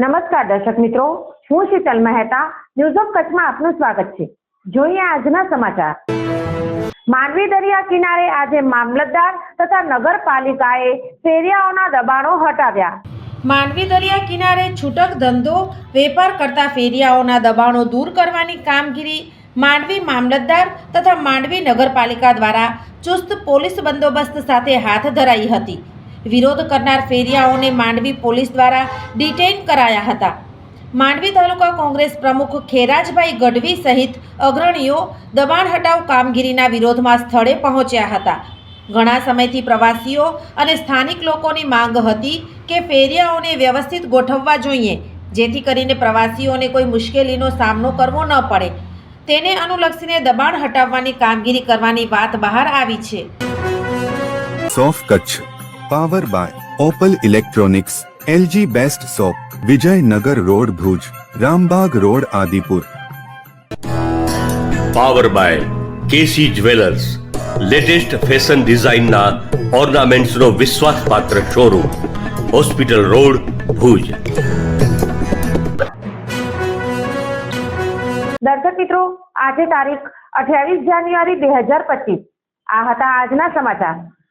નમસ્કાર દર્શક મિત્રો, હું શીતલ મહેતા ન્યૂઝ ઓફ કચ્છમાં આપનું સ્વાગત છે. જોઈએ આજના સમાચાર. માંડવી દરિયા કિનારે આજે મામલતદાર તથા નગરપાલિકાએ ફેરિયાઓના દબાણો હટાવ્યા. માંડવી દરિયા કિનારે છૂટક ધંધો, વેપાર કરતા ફેરિયાઓના દબાણો દૂર કરવાની કામગીરી માંડવી મામલતદાર તથા માંડવી નગરપાલિકા દ્વારા ચુસ્ત પોલીસ બંદોબસ્ત સાથે હાથ ધરાઈ હતી. વિરોધ કરનાર ફેરિયાઓને માંડવી પોલીસ દ્વારા ડિટેઇન કરાયા હતા. માંડવી તાલુકા કોંગ્રેસ પ્રમુખ ખેરાજભાઈ ગઢવી સહિત અગ્રણીઓ દબાણ હટાવ કામગીરીના વિરોધમાં સ્થળે પહોંચ્યા હતા. ઘણા સમયથી પ્રવાસીઓ અને સ્થાનિક લોકોની માંગ હતી કે ફેરિયાઓને વ્યવસ્થિત ગોઠવવા જોઈએ, જેથી કરીને પ્રવાસીઓને કોઈ મુશ્કેલીનો સામનો કરવો ન પડે. તેને અનુલક્ષીને દબાણ હટાવવાની કામગીરી કરવાની વાત બહાર આવી છે. સોફ Kutch power by Opal electronics LG best shop Vijaynagar road Bhuj Rambag road Adipur power by KC jewellers latest fashion ડિઝાઇનના ઓર્નામેન્ટ્સનો વિશ્વાસપાત્ર શોરૂમ હોસ્પિટલ રોડ ભુજ દર્શક મિત્રો આજે તારીખ અઠ્યાવીસ જાન્યુઆરી બે હજાર પચીસ. આ હતા આજના સમાચાર.